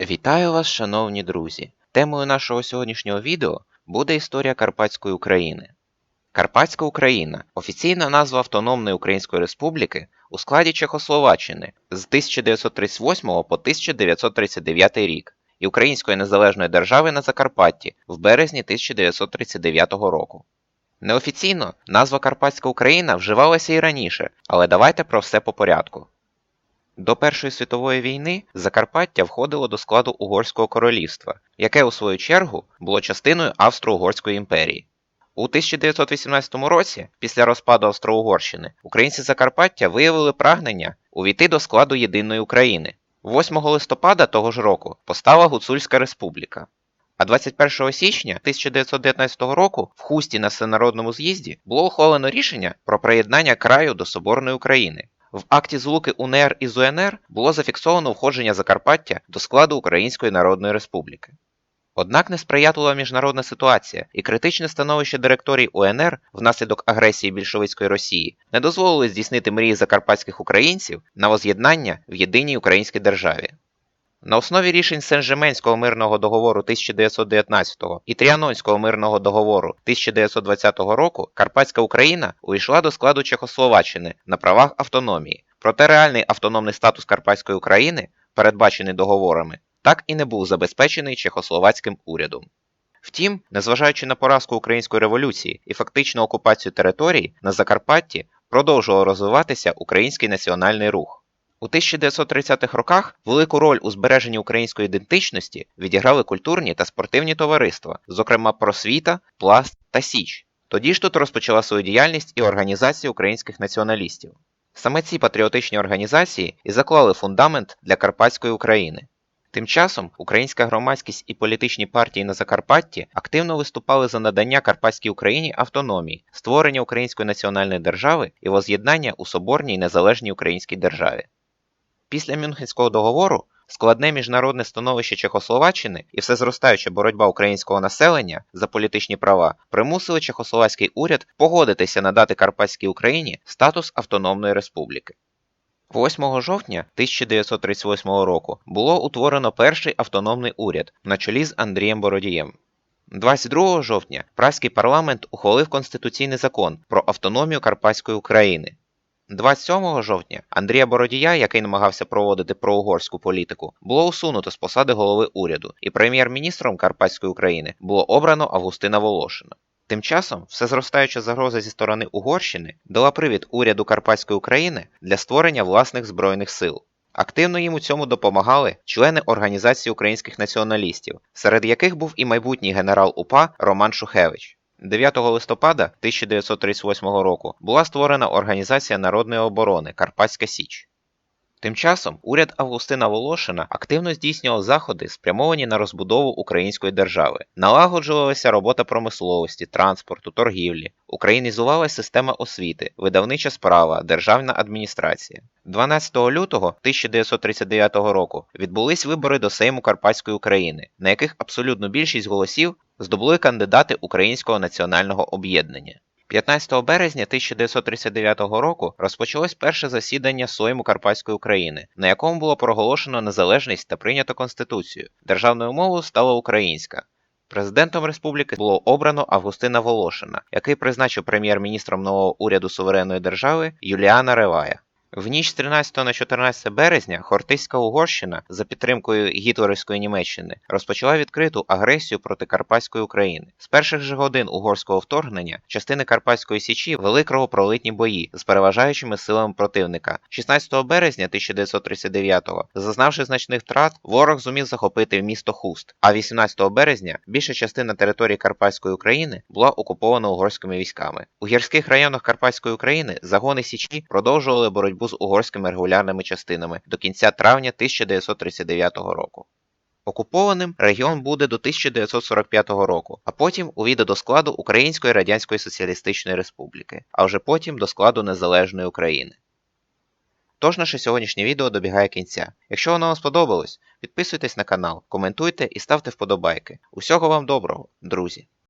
Вітаю вас, шановні друзі! Темою нашого сьогоднішнього відео буде історія Карпатської України. Карпатська Україна офіційна назва Автономної Української Республіки у складі Чехословаччини з 1938 по 1939 рік і Української незалежної держави на Закарпатті в березні 1939 року. Неофіційно назва Карпатська Україна вживалася і раніше, але давайте про все по порядку. До Першої світової війни Закарпаття входило до складу Угорського королівства, яке у свою чергу було частиною Австро-Угорської імперії. У 1918 році, після розпаду Австро-Угорщини, українці Закарпаття виявили прагнення увійти до складу єдиної України. 8 листопада того ж року постала Гуцульська республіка. А 21 січня 1919 року в Хусті на Всенародному з'їзді було ухвалено рішення про приєднання краю до Соборної України. В акті злуки УНР і ЗУНР було зафіксовано входження Закарпаття до складу Української Народної Республіки. Однак несприятлива міжнародна ситуація і критичне становище директорій УНР внаслідок агресії більшовицької Росії не дозволили здійснити мрії закарпатських українців на воз'єднання в єдиній українській державі. На основі рішень Сен-Жеменського мирного договору 1919 і Тріанонського мирного договору 1920 року Карпатська Україна увійшла до складу Чехословаччини на правах автономії, проте реальний автономний статус Карпатської України, передбачений договорами, так і не був забезпечений чехословацьким урядом. Втім, незважаючи на поразку української революції і фактичну окупацію територій, на Закарпатті продовжував розвиватися український національний рух. У 1930-х роках велику роль у збереженні української ідентичності відіграли культурні та спортивні товариства, зокрема Просвіта, Пласт та Січ. Тоді ж тут розпочала свою діяльність і організація українських націоналістів. Саме ці патріотичні організації і заклали фундамент для Карпатської України. Тим часом українська громадськість і політичні партії на Закарпатті активно виступали за надання Карпатській Україні автономії, створення української національної держави і воз'єднання у соборній незалежній українській державі. Після Мюнхенського договору складне міжнародне становище Чехословаччини і всезростаюча боротьба українського населення за політичні права примусили Чехословацький уряд погодитися надати Карпатській Україні статус автономної республіки. 8 жовтня 1938 року було утворено перший автономний уряд на чолі з Андрієм Бородієм. 22 жовтня Празький парламент ухвалив конституційний закон про автономію Карпатської України. 27 жовтня Андрія Бородія, який намагався проводити проугорську політику, було усунуто з посади голови уряду, і прем'єр-міністром Карпатської України було обрано Августина Волошина. Тим часом всезростаюча загроза зі сторони Угорщини дала привід уряду Карпатської України для створення власних збройних сил. Активно їм у цьому допомагали члени Організації українських націоналістів, серед яких був і майбутній генерал УПА Роман Шухевич. 9 листопада 1938 року була створена Організація народної оборони Карпатська Січ. Тим часом уряд Августина Волошина активно здійснював заходи, спрямовані на розбудову української держави. Налагоджувалася робота промисловості, транспорту, торгівлі, українізувалася система освіти, видавнича справа, державна адміністрація. 12 лютого 1939 року відбулись вибори до Сейму Карпатської України, на яких абсолютну більшість голосів здобули кандидати Українського національного об'єднання. 15 березня 1939 року розпочалось перше засідання Сойму Карпатської України, на якому було проголошено незалежність та прийнято Конституцію. Державною мовою стала українська. Президентом республіки було обрано Августина Волошина, який призначив прем'єр-міністром нового уряду суверенної держави Юліана Ревая. В ніч з 13 на 14 березня Хортиська Угорщина за підтримкою гітлерівської Німеччини розпочала відкриту агресію проти Карпатської України. З перших же годин угорського вторгнення частини Карпатської січі вели кровопролитні бої з переважаючими силами противника. 16 березня 1939-го, зазнавши значних втрат, ворог зумів захопити місто Хуст. А 18 березня більша частина території Карпатської України була окупована угорськими військами. У гірських районах Карпатської України загони січі продовжували боротьбу боротьбу з угорськими регулярними частинами до кінця травня 1939 року. Окупованим регіон буде до 1945 року, а потім увійде до складу Української Радянської Соціалістичної Республіки, а вже потім до складу Незалежної України. Тож наше сьогоднішнє відео добігає кінця. Якщо воно вам сподобалось, підписуйтесь на канал, коментуйте і ставте вподобайки. Усього вам доброго, друзі!